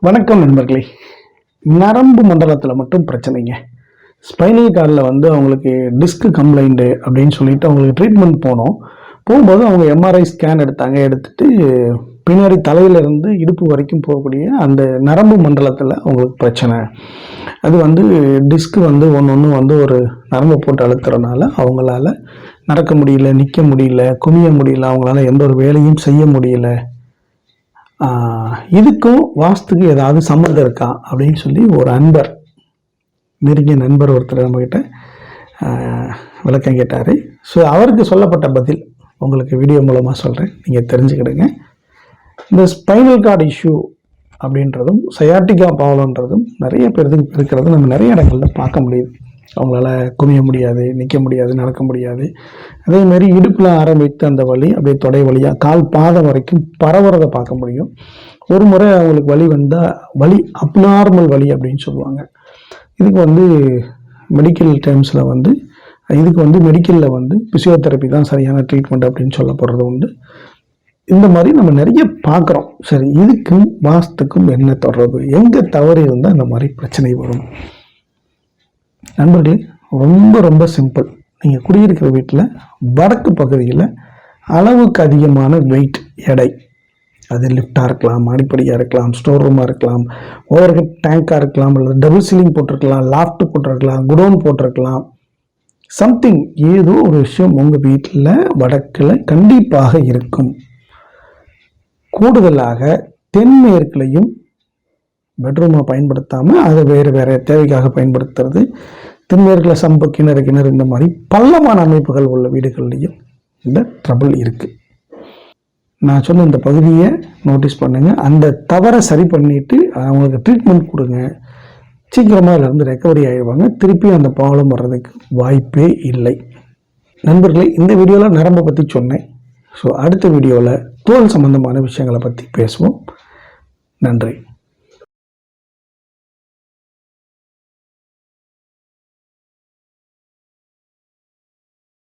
வணக்கம் நண்பர்களே. நரம்பு மண்டலத்தில் மட்டும் பிரச்சனைங்க. ஸ்பைனல் கார்டில் வந்து அவங்களுக்கு டிஸ்க் கம்ப்ளைண்ட்டு அப்படின்னு சொல்லிட்டு அவங்களுக்கு ட்ரீட்மெண்ட் போனோம். போகும்போது அவங்க எம்ஆர்ஐ ஸ்கேன் எடுத்தாங்க. எடுத்துட்டு பின்னாடி தலையிலிருந்து இடுப்பு வரைக்கும் போகக்கூடிய அந்த நரம்பு மண்டலத்தில் அவங்களுக்கு பிரச்சனை. அது வந்து டிஸ்க் வந்து ஒன்று ஒன்று வந்து ஒரு நரம்பு போட்டு அழுத்துறதுனால அவங்களால நடக்க முடியல நிற்க முடியல குமிய முடியல அவங்களால எந்த ஒரு வேலையும் செய்ய முடியல. இதுக்கும் வாஸ்துக்கு ஏதாவது சம்மந்தம் இருக்கா அப்படின்னு சொல்லி ஒரு அன்பர் நெருங்கிய நண்பர் ஒருத்தர் நம்மக்கிட்ட விளக்கம் கேட்டார். ஸோ அவருக்கு சொல்லப்பட்ட பதில் உங்களுக்கு வீடியோ மூலமாக சொல்கிறேன் நீங்கள் தெரிஞ்சுக்கிடுங்க. இந்த ஸ்பைனல் கார்டு இஷ்யூ அப்படின்றதும் சயாட்டிகா பாவலன்றதும் நிறைய பேருக்கு இருக்கிறது நம்ம நிறைய இடங்களில் பார்க்க முடியுது. அவங்களால குமிய முடியாது நிற்க முடியாது நடக்க முடியாது. அதே மாதிரி இடுப்பில் ஆரம்பித்து அந்த வலி அப்படியே தொடை வழியாக கால் பாதம் வரைக்கும் பரவுறதை பார்க்க முடியும். ஒரு முறை அவங்களுக்கு வலி வந்தால் வலி அப்நார்மல் வலி அப்படின்னு சொல்லுவாங்க. இதுக்கு வந்து மெடிக்கல் டேர்ம்ஸில் வந்து இதுக்கு வந்து மெடிக்கலில் வந்து பிசியோதெரப்பி தான் சரியான ட்ரீட்மெண்ட் அப்படின்னு சொல்லப்படுறது உண்டு. இந்த மாதிரி நம்ம நிறைய பார்க்குறோம். சரி இதுக்கும் வாஸ்துக்கும் என்ன தொடர்பு? எங்கே தவறு இருந்தால் இந்த மாதிரி பிரச்சனை வரும்? நண்பர்களே ரொம்ப ரொம்ப சிம்பிள் நீங்கள் குடியிருக்கிற வீட்டில் வடக்கு பகுதியில் அளவுக்கு அதிகமான வெயிட் எடை. அது லிஃப்டாக இருக்கலாம் அடிப்படையாக இருக்கலாம் ஸ்டோர் ரூமாக இருக்கலாம் ஓவர் ஹெட் டேங்காக இருக்கலாம் அல்லது டபுள் சீலிங் போட்டிருக்கலாம் லாஃப்ட் போட்டிருக்கலாம் குடோன் போட்டிருக்கலாம். சம்திங் ஏதோ ஒரு விஷயம் உங்கள் வீட்டில் வடக்கில் கண்டிப்பாக இருக்கும். கூடுதலாக தென்மேற்குலையும் பெட்ரூமை பயன்படுத்தாமல் அதை வேறு வேறு தேவைக்காக பயன்படுத்துறது. தென்மேற்கில் சம்பு கிணறு கிணறு இந்த மாதிரி பள்ளமான அமைப்புகள் உள்ள வீடுகள்லையும் இந்த ட்ரபிள் இருக்குது நான் சொன்ன இந்த பகுதியை நோட்டீஸ் பண்ணுங்கள் அந்த தவறை சரி பண்ணிவிட்டு அவங்களுக்கு ட்ரீட்மெண்ட் கொடுங்க. சீக்கிரமாக இருந்து ரெக்கவரி ஆகிடுவாங்க திருப்பி அந்த ப்ராப்ளம் வர்றதுக்கு வாய்ப்பே இல்லை. நண்பர்களே இந்த வீடியோவில் நரம்பை பற்றி சொன்னேன். ஸோ அடுத்த வீடியோவில் தோல் சம்பந்தமான விஷயங்களை பற்றி பேசுவோம். நன்றி.